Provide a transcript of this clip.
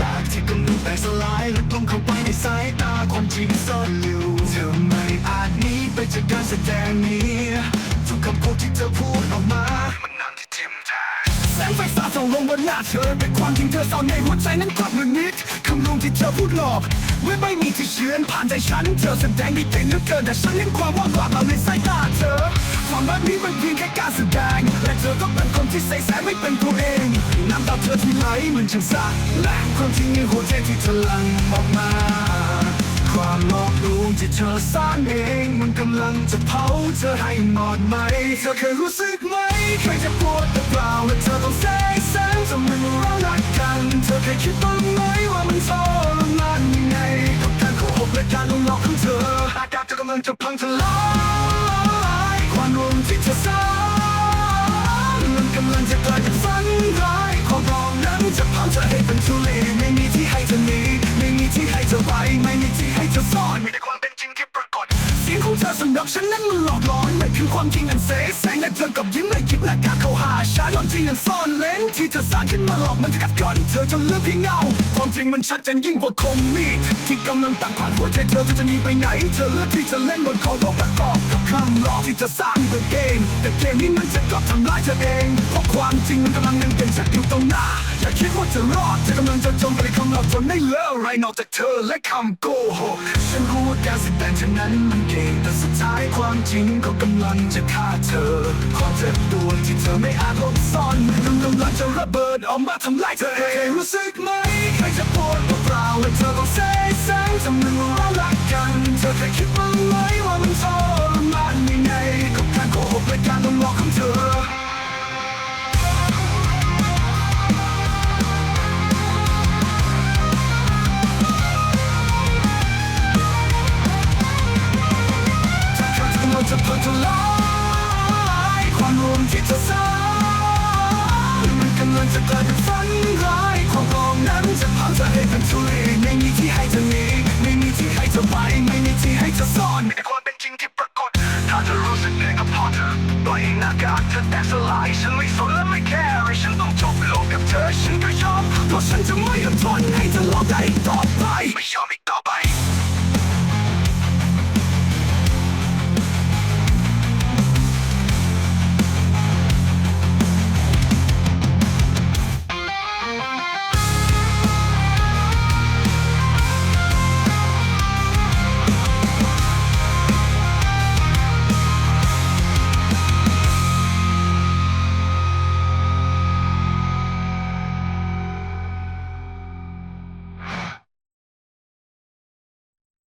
กที่กำลังแตกสลายและตรงเข้าไปในสายตาความจริงซ่อนอยู่เธอไม่อาจหนีไปจากการแสดงนี้ทุกคำพูดที่เธอพูดออกมามันนั่นที่ทิมแทงแสงไฟสาดส่องลงบนหน้าเธอเป็นความจริงเธอซ่อนในหัวใจนั้นกลับมานิดคำลงที่เธอพูดหลอกเมื่ไม่มีที่เชื่อนผ่านใจฉันเธอแสดงดีเก่งเหลือเกินแต่ฉันเห็นความว่างเปล่าในสายตาเธอความแบบนี้มันเพียงแค่การแสดง ธอก็เป็นคนที่ใส่แสงไม่เป็นตัวเอง น้ำตาเธอที่ไหลมันช่างสาดและความจริงในหัวใจที่เธอลังออกมา ความหลอกลวงที่เธอสร้างเอง มันกำลังจะเผาเธอให้หมดไหม เธอเคยรู้สึกไหมเคยจะปวดหรือเปล่าและเธอต้องแสงแสงจนมันเรารักกัน เธอเคยคิดบ้างไหมว่ามันทรมานยังไงกับการโกหกและการหลอกของเธออากาศเธอกำลังจะพังทลาย จะพังเธอให้เป็นทุลีไม่มีที่ให้เธอหนีไม่มีที่ให้เธอไปไม่มีที่ให้เธอซ่อนมีแต่ความเป็นจริงที่ปรากฏเสียงของเธอสำหรับฉันนั้นมันหลอกหลอนมันคือความจริงอันเสแสงและเธอกับยิ้มและคิดและกาเข้าหาฉันความจริงอันซ่อนเล้นที่เธอสร้างขึ้นมาหลอกมันจะกัดกร่อนเธอจนเลือกเพียงเงาความจริงมันชัดเจนยิ่งกว่าคมมีดที่กำลังตัดผ่านหัวใจเธอเธอจะหนีไปไหน เธอเลือกที่จะเล่นบนคอบอกประกอบกับคำหลอกที่เธอสร้างเป็นเกมแต่เกมนี้มันจะกลับทำลายเธอเองเพราะความจริงมันกำลังยังเป็นชัดอยู่ตรงหน้า อย่าคิดว่าจะรอดเธอกำลังจะจมไปในคำหลอกจนไม่เหลืออะไรนอกจากเธอและคำโกหกฉันรู้ว่าการแสดงเท่านั้นมันเก่งแต่สุดท้ายความจริงก็กำลังจะฆ่าเธอความเจ็บปวดที่เธอไม่อาจหลบซ่อนมันกำลังจะระเบิดออกมาทำลายเธอเองเคยรู้สึกไหมเคยจะปวดเปล่าและเธอต้องเสียแสงจำนวนว่ารักกัน เธอเคยคิดบ้างไหม ทลายความรวมที่เธอสร้างมันกำลังจะกลายเป็นฝันร้ายความกองนั้นจะพังเธอให้เป็นทุลีไม่มีที่ให้เธอหนีไม่มีที่ให้เธอไปไม่มีที่ให้เธอซ่อนมีแต่ความเป็นจริงที่ปรากฏ ถ้าเธอรู้สึกเหนื่อยก็พอเธอปล่อยหน้ากากเธอแตกสลายฉันไม่สนและไม่แคร์ฉันต้องจบโลกกับเธอฉันก็ยอมเพราะฉันจะไม่อดทนให้เธอหลอกได้อีกต่อไป